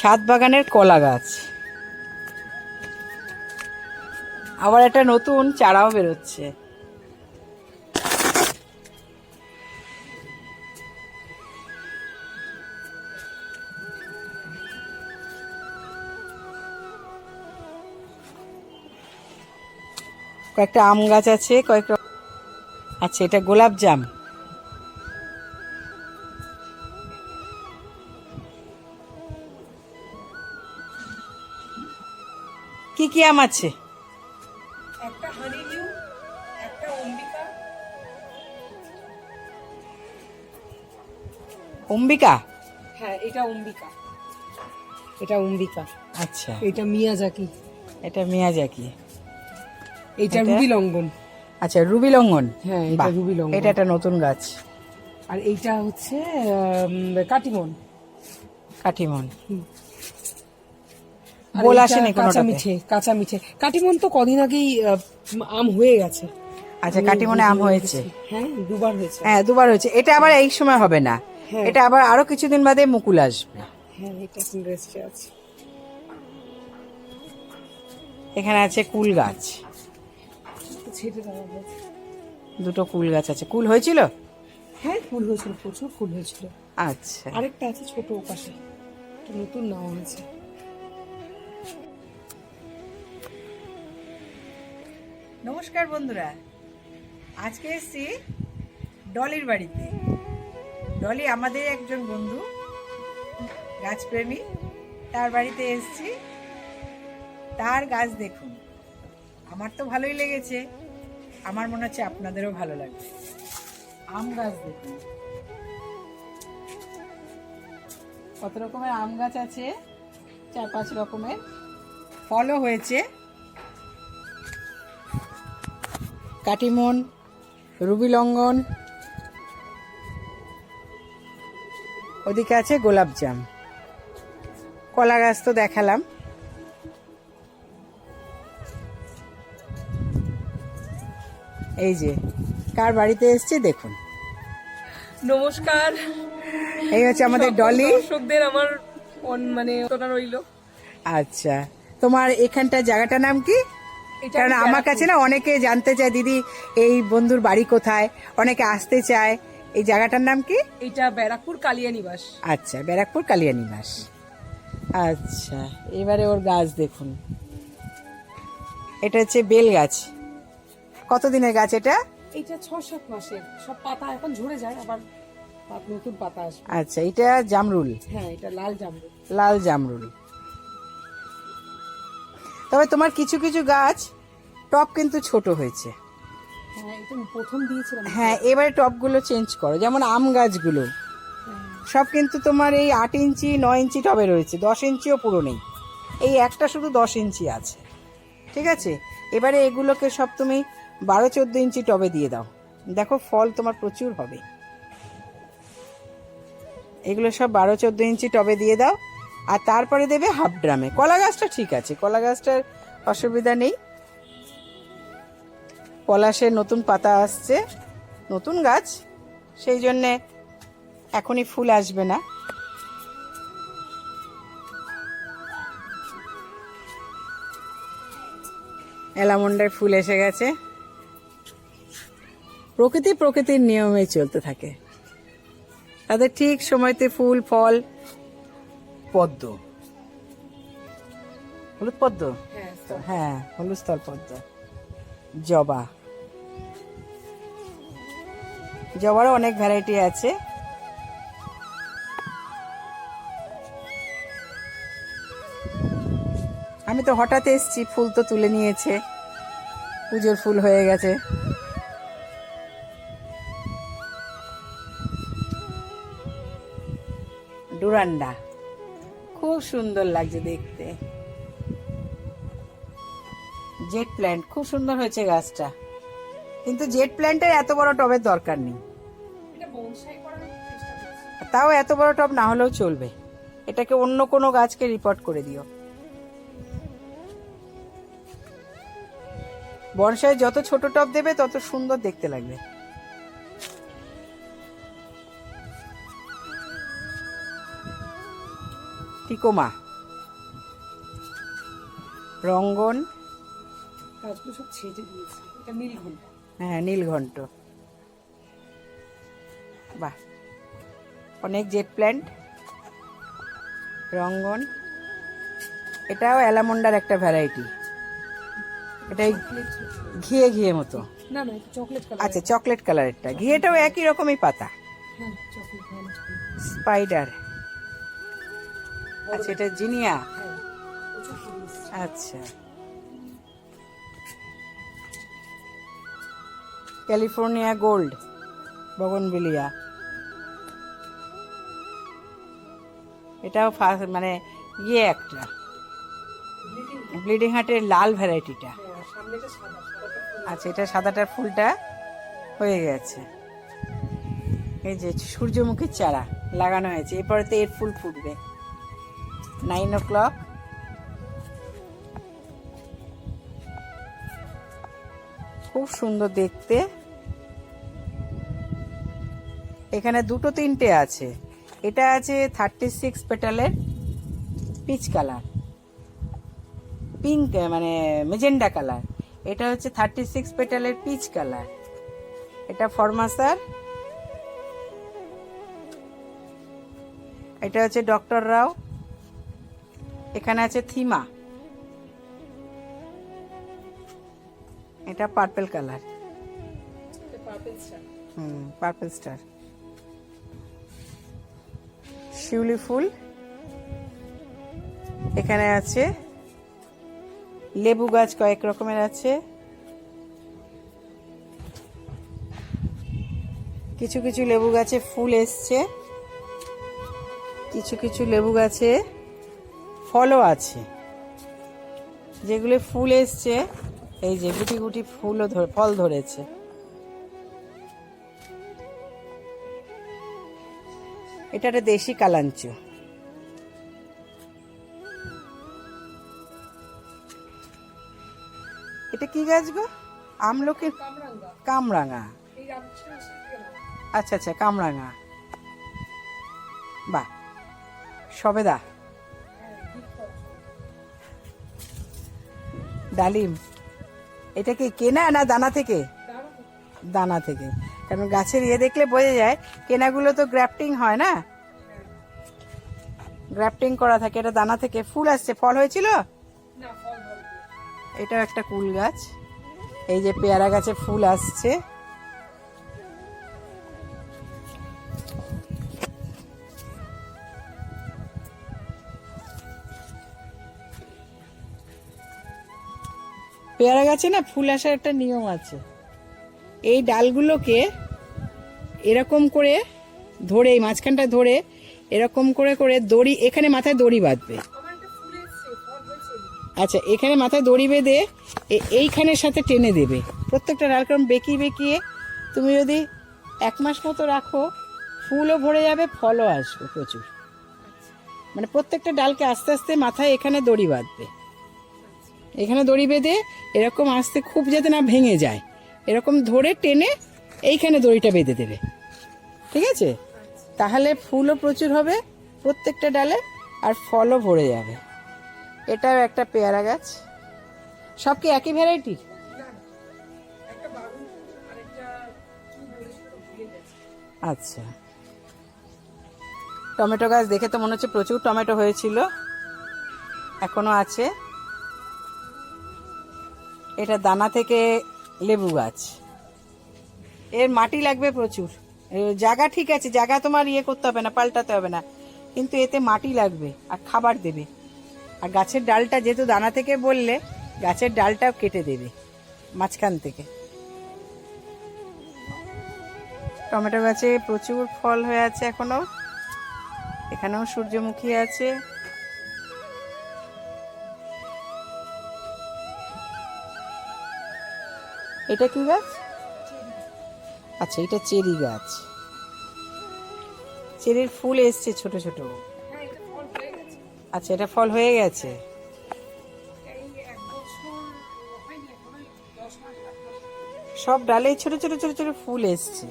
ছাদ বাগানের কলা গাছ। আবার একটা নতুন চারাও বেরোচ্ছে। কয়েকটা আম গাছ আছে, কয়েকটা আচ্ছা এটা গোলাপ জাম। কি আম আছে। একটা হানি একটা অম্বিকা। অম্বিকা? হ্যাঁ এটা অম্বিকা। এটা অম্বিকা আচ্ছা। এটা মিয়াজাকি। এটা মিয়াজাকি। এটা এটা? রুবি লঙ্ঘন আচ্ছা রুবি লঙ্ঘন হ্যাঁ, এটা রুবি। এটা একটা নতুন গাছ। আর এইটা হচ্ছে কাটিমন। বোল আসেনি কাঁচা? মিঠে কাঁচা মিঠে কাটিমন তো কদিন আগেই আম হয়ে গেছে। আচ্ছা কাটিমনে আম হয়েছে। হ্যাঁ দুবার হয়েছে। হ্যাঁ দুবার হয়েছে। এটা আবার এই সময় হবে না। হ্যাঁ। এটা আবার আরও কিছুদিন বাদে মুকুল আসবে। হ্যাঁ এটা এখন আছে। এখানে আছে কুল গাছ। দুটো কুল গাছ আছে। কুল হয়েছিল? হ্যাঁ ফুল হয়েছিল প্রচুর ফুল হয়েছিল। আচ্ছা। আরেকটা আছে ছোট ওপাশে। নতুন নেওয়া হয়েছে নমস্কার বন্ধুরা। আজকে এসেছি ডলির বাড়িতে। ডলি আমাদের একজন বন্ধু গাছপ্রেমী তার বাড়িতে এসছি। তার গাছ দেখুন। আমার তো ভালোই লেগেছে। আমার মনে হচ্ছে আপনাদেরও ভালো লাগবে। আম গাছ দেখুন। কত রকমের আম গাছ আছে? চার পাঁচ রকমের। ফলও হয়েছে। কাটিমন রুবি লঙ্ঘন ওদিকে আছে গোলাপ জাম। কলা গাছ তো দেখালাম। এই যে কার বাড়িতে এসছে দেখুন। নমস্কার। এই হচ্ছে আমাদের ডলি। দর্শকদের আমার মানে রইল। আচ্ছা তোমার এখানটার জায়গাটার নাম কি? কারণ আমার কাছে না অনেকে জানতে চায় দিদি এই বন্ধুর বাড়ি কোথায়? অনেকে আসতে চায়। এই জায়গাটার নাম কি? এটা ব্যারাকপুর কালিয়া নিবাস আচ্ছা ব্যারাকপুর কালিয়া নিবাস আচ্ছা এবারে ওর গাছ দেখুন। এটা হচ্ছে বেল গাছ। কতদিনের গাছ এটা? এটা ছ সাত মাসের। সব পাতা এখন ঝরে যায় আবার নতুন পাতা আসবে। আচ্ছা এটা জামরুল। হ্যাঁ এটা লাল জামরুল। লাল জামরুল। তবে তোমার কিছু কিছু গাছ টপ কিন্তু ছোট হয়েছে। হ্যাঁ হ্যাঁ এবারে টপগুলো চেঞ্জ করো যেমন আম গাছগুলো। সব কিন্তু তোমার এই আট ইঞ্চি নয় ইঞ্চি টবে রয়েছে দশ ইঞ্চিও পুরো নেই। এই একটা শুধু দশ ইঞ্চি আছে ঠিক আছে? এবারে এগুলোকে সব তুমি বারো চোদ্দ ইঞ্চি টবে দিয়ে দাও। দেখো ফল তোমার প্রচুর হবে। এগুলো সব বারো চোদ্দ ইঞ্চি টবে দিয়ে দাও। আর তারপরে দেবে হাফ ড্রামে কলা গাছটা ঠিক আছে, কলা গাছটার অসুবিধা নেই। পলাশের নতুন পাতা আসছে, নতুন গাছ, সেই জন্যে এখনই ফুল আসবে না। অ্যালামন্ডার ফুল এসে গেছে। প্রকৃতি প্রকৃতির নিয়মে চলতে থাকে। তাদের ঠিক সময়তে ফুল, ফল পদ্ম। হলুদ পদ্ম? হ্যাঁ হ্যাঁ হলুদ স্থল পদ্ম। জবা। জবারও অনেক ভ্যারাইটি আছে। আমি তো হঠাৎ এসছি ফুল তো তুলে নিয়েছে। পুজোর ফুল হয়ে গেছে। ডুরান্ডা। খুব সুন্দর লাগছে দেখতে। জেট প্ল্যান্ট খুব সুন্দর হয়েছে গাছটা। কিন্তু জেট প্ল্যান্টের এত বড় টবের দরকার নেই। তাও এত বড় টব না হলেও চলবে। এটাকে অন্য কোনো গাছকে রিপোর্ট করে দিও। বনসাই যত ছোট টব দেবে তত সুন্দর দেখতে লাগবে। টিকোমা রঙ্গন? গাছগুলো সব ছেটে দিয়েছে। এটা নীলঘণ্টা হ্যাঁ নীলঘণ্ট বাহ। অনেক জেট প্ল্যান্ট। রঙ্গন? এটাও অ্যালামন্ডার একটা ভ্যারাইটি। এটা ঘিয়ে ঘিয়ে মতো। না না চকলেট কালার আচ্ছা চকলেট কালারেরটা ঘিয়েটাও একই রকমই পাতা। হ্যাঁ স্পাইডার। আচ্ছা এটা জিনিয়া? হ্যাঁ। আচ্ছা। ক্যালিফোর্নিয়া গোল্ড বগনবিলিয়া এটাও ফার্স্ট মানে ইয়ে একটা। ব্লিডিং। হার্টের লাল ভ্যারাইটিটা। হ্যাঁ। আচ্ছা এটা সাদাটার ফুলটা হয়ে গেছে। এই যে সূর্যমুখীর চারা লাগানো হয়েছে এরপরে তো এর ফুল ফুটবে। নাইন ও ক্লক খুব সুন্দর দেখতে। এখানে দুটো তিনটে আছে। এটা আছে থার্টি সিক্স পেটালের পিচ কালার পিঙ্ক মানে মেজেন্ডা কালার এটা হচ্ছে থার্টি সিক্স পেটালের পিচ কালার এটা ফরমাসার এটা হচ্ছে ডক্টর রাও। এখানে আছে থিমা। এটা পার্পল কালার হুম পার্পল স্টার শিউলি ফুল। এখানে আছে লেবু গাছ কয়েক রকমের আছে। কিছু কিছু লেবু গাছে ফুল এসছে। কিছু কিছু লেবু গাছে ফলও আছে। যেগুলো ফুল এসছে, এই যে গুটি গুটি ফুলও ফল ধরেছে। এটা একটা দেশি কালাঞ্চ। এটা কি গাছ গো? কামরাঙ্গা কামরাঙা। আচ্ছা আচ্ছা কামরাঙা। বাহ, সবেদা। ডালিম এটা কি কেনা না দানা থেকে? দানা থেকে। কারণ গাছের ইয়ে দেখলে বোঝা যায় কেনাগুলো তো গ্রাফটিং হয় না? গ্রাফটিং করা থাকে এটা দানা থেকে ফুল আসছে ফল হয়েছিল? এটা এটাও একটা কুল গাছ। এই যে পেয়ারা গাছে ফুল আসছে। পেয়ারা গাছে না ফুল আসার একটা নিয়ম আছে। এই ডালগুলোকে এরকম করে ধরে, এই মাঝখানটা ধরে এরকম করে করে দড়ি, এখানে মাথায় দড়ি বাঁধবে। আচ্ছা এখানে মাথায় দড়ি বেঁধে এইখানের সাথে টেনে দেবে। প্রত্যেকটা ডাল কারণ বেঁকিয়ে বেঁকিয়ে তুমি যদি এক মাস মতো রাখো, ফুলও ভরে যাবে, ফলও আসবে প্রচুর। মানে প্রত্যেকটা ডালকে আস্তে আস্তে মাথায় এখানে দড়ি বাঁধবে। এখানে দড়ি বেঁধে এরকম আস্তে খুব যাতে না ভেঙে যায়। এরকম ধরে টেনে এইখানে দড়িটা বেঁধে দেবে। ঠিক আছে? তাহলে ফুলও প্রচুর হবে প্রত্যেকটা ডালে আর ফলও ভরে যাবে। এটাও একটা পেয়ারা গাছ। সব কি একই ভ্যারাইটি আচ্ছা। টমেটো গাছ দেখে তো মনে হচ্ছে প্রচুর টমেটো হয়েছিল। এখনও আছে। এটা দানা থেকে লেবু গাছ। এর মাটি লাগবে প্রচুর। জায়গা ঠিক আছে, জায়গা তোমার ইয়ে করতে হবে না, পাল্টাতে হবে না। কিন্তু এতে মাটি লাগবে আর খাবার দেবে। আর গাছের ডালটা যেহেতু দানা থেকে বললে, গাছের ডালটাও কেটে দেবে মাঝখান থেকে। টমেটো গাছে প্রচুর ফল হয়ে আছে এখনও। এখানেও সূর্যমুখী আছে। এটা কি গাছ? আচ্ছা এটা চেরি গাছ। চেরির ফুল এসছে ছোট ছোট। আচ্ছা এটা ফল হয়ে গেছে? সব ডালে ছোট ছোট ছোট ছোট ফুল এসছে।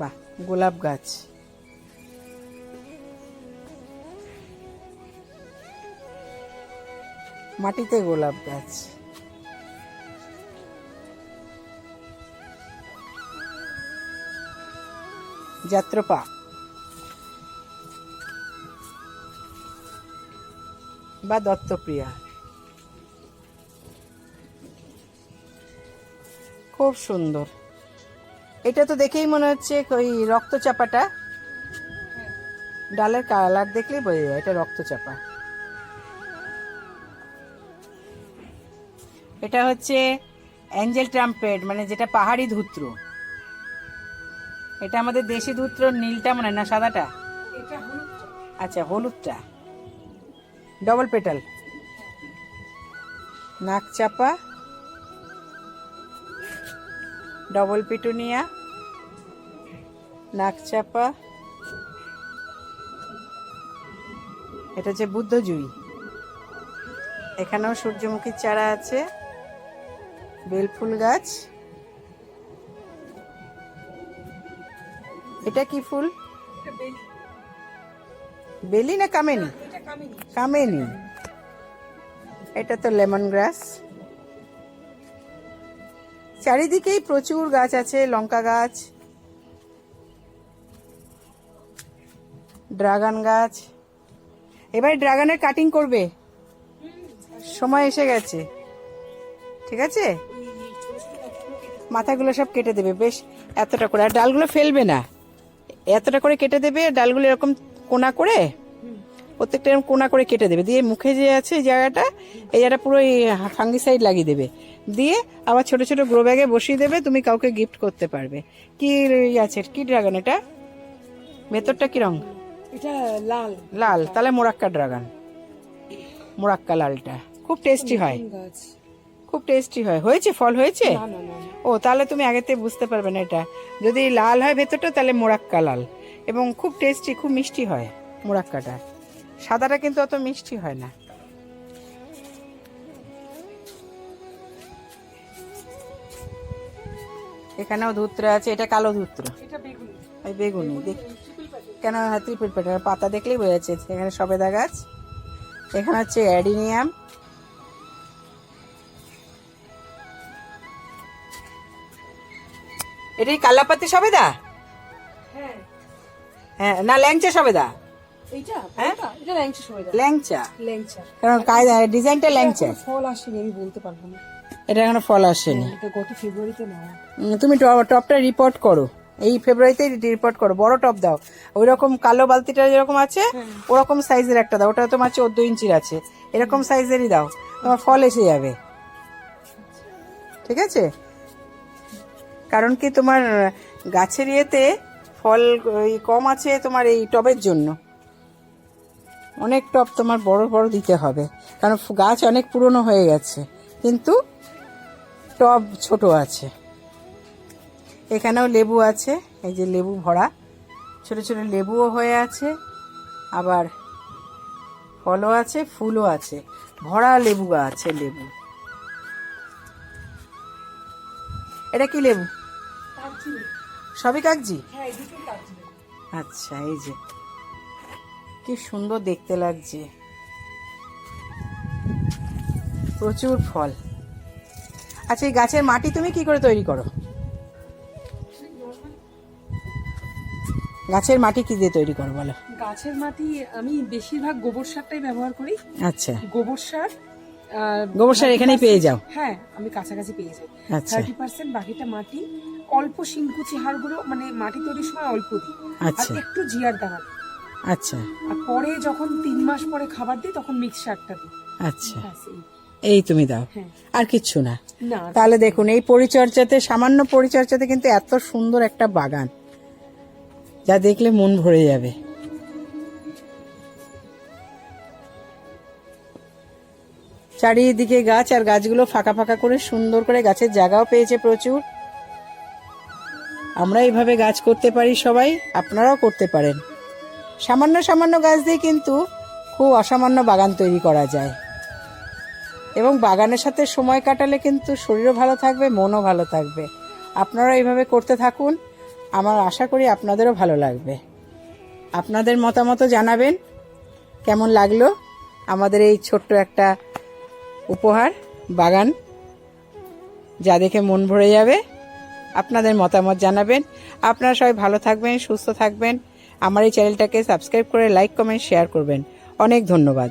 বাহ, গোলাপ গাছ। মাটিতে গোলাপ গাছ। যাত্রপা। বা দত্তপ্রিয়া। খুব সুন্দর। এটা তো দেখেই মনে হচ্ছে ওই রক্তচাপাটা। ডালের কালার দেখলেই বোঝা যায়, এটা রক্তচাপা। এটা হচ্ছে অ্যাঞ্জেল ট্রাম্পেট মানে যেটা পাহাড়ি ধূত্র। এটা আমাদের দেশি ধূত্র নীলটা মনে না সাদাটা? এটা আচ্ছা হলুদটা। ডবল পেটাল নাক চাপা। ডবল পিটুনিয়া নাক চাপা। এটা হচ্ছে বুদ্ধজুই। এখানেও সূর্যমুখীর চারা আছে। বেলফুল গাছ। এটা কি ফুল? বেলি। না কামেনি? কামেনি। এটা তো লেমন গ্রাস। চারিদিকেই প্রচুর গাছ আছে লঙ্কা গাছ ড্রাগন গাছ। এবার ড্রাগনের কাটিং করবে। সময় এসে গেছে। ঠিক আছে? মাথাগুলো সব কেটে দেবে বেশ এতটা করে। আর ডালগুলো ফেলবে না। এতটা করে কেটে দেবে ডালগুলো এরকম কোনা করে প্রত্যেকটা এরকম কোনা করে কেটে দেবে। দিয়ে মুখে যে আছে জায়গাটা এই জায়গাটা পুরো ফাঙ্গিসাইড লাগিয়ে দেবে। দিয়ে আবার ছোট ছোট গ্রো ব্যাগে বসিয়ে দেবে তুমি কাউকে গিফট করতে পারবে। কি আছে? কি ড্রাগন এটা? ভেতরটা কি রং? এটা লাল। লাল। তাহলে মোরাক্কা ড্রাগন। মোরাক্কা লালটা। খুব টেস্টি হয়। খুব টেস্টি হয়। হয়েছে? ফল হয়েছে। ও তাহলে তুমি আগেতে বুঝতে পারবে না এটা। যদি লাল হয় ভেতরটা তাহলে মোরাক্কা লাল। এবং খুব টেস্টি খুব মিষ্টি হয় মোরাক্কাটা। সাদাটা কিন্তু অত মিষ্টি হয় না। এখানেও ধূত্র আছে এটা কালো ধূত্র। এই বেগুনি দেখ। কেন হ্যাঁ ত্রিপুল পেটার পাতা দেখলেই বোঝা যাচ্ছে এখানে সবেদা গাছ এখানে হচ্ছে অ্যাডিনিয়াম এটাই কাল্লাপাতি সবেদা? হ্যাঁ। হ্যাঁ না ল্যাংচা সবেদা? হ্যাঁ? এটা? এটা ল্যাংচা কারণ কায়দা ডিজাইনটা ল্যাংচা। ফল আসেনি আমি বলতে পারব না। এটা এখনও ফল আসেনি। গত ফেব্রুয়ারিতে নেওয়া তুমি টপটা রিপোর্ট করো। এই ফেব্রুয়ারিতে রিপোর্ট করো। বড় টপ দাও। ওই রকম কালো বালতিটা যেরকম আছে ওরকম সাইজের একটা দাও। ওটা তোমার চোদ্দ ইঞ্চির আছে। এরকম সাইজেরই দাও। তোমার ফল এসে যাবে। ঠিক আছে? কারণ কি তোমার গাছের ইয়েতে ফল কম আছে তোমার এই টবের জন্য। অনেক টব তোমার বড় বড় দিতে হবে। কারণ গাছ অনেক পুরনো হয়ে গেছে, কিন্তু টব ছোট আছে। এখানেও লেবু আছে, এই যে লেবু ভরা। ছোট ছোট লেবুও হয়ে আছে, আবার ফলও আছে, ফুলও আছে। ভরা লেবু আছে লেবু। এটা কি লেবু? সবই কাগজি হ্যাঁ আচ্ছা এই যে। কি সুন্দর দেখতে লাগছে। প্রচুর ফল। আচ্ছা এই গাছের মাটি তুমি কি করে তৈরি করো? গাছের মাটি কি দিয়ে তৈরি করো বলো? গাছের মাটি আমি বেশিরভাগ গোবর সারটাই ব্যবহার করি। আচ্ছা। গোবর সার গোবর সার এখানেই পেয়ে যাও। হ্যাঁ আমি কাছাকাছি পেয়ে যাই। আচ্ছা। থার্টি পার্সেন্ট বাকিটা মাটি অল্প শিংকুচি হাড়গুলো মানে মাটি তৈরির সময় অল্প দিই। আর আচ্ছা। একটু জিয়ার দানা আচ্ছা। আর পরে যখন তিন মাস পরে খাবার দিই তখন মিক্স সারটা দিই। আচ্ছা। এই। তুমি দাও। হ্যাঁ। আর কিচ্ছু না। না তাহলে দেখুন এই পরিচর্যাতে সামান্য পরিচর্যাতে কিন্তু এত সুন্দর একটা বাগান যা দেখলে মন ভরে যাবে। চারিদিকে গাছ আর গাছগুলো ফাঁকা ফাঁকা করে সুন্দর করে গাছের জায়গাও পেয়েছে প্রচুর। আমরা এইভাবে গাছ করতে পারি সবাই, আপনারাও করতে পারেন। সামান্য সামান্য গাছ দিয়ে কিন্তু খুব অসামান্য বাগান তৈরি করা যায়। এবং বাগানের সাথে সময় কাটালে কিন্তু শরীরও ভালো থাকবে, মনও ভালো থাকবে। আপনারা এইভাবে করতে থাকুন, আমার আশা করি আপনাদেরও ভালো লাগবে। আপনাদের মতামত জানাবেন, কেমন লাগল? আমাদের এই ছোট্ট একটা উপহার, বাগান, যা দেখে মন ভরে যাবে। আপনাদের মতামত জানাবেন। আপনারা সবাই ভালো থাকবেন, সুস্থ থাকবেন। আমার এই চ্যানেলটাকে সাবস্ক্রাইব করে লাইক, কমেন্ট, শেয়ার করবেন। অনেক ধন্যবাদ।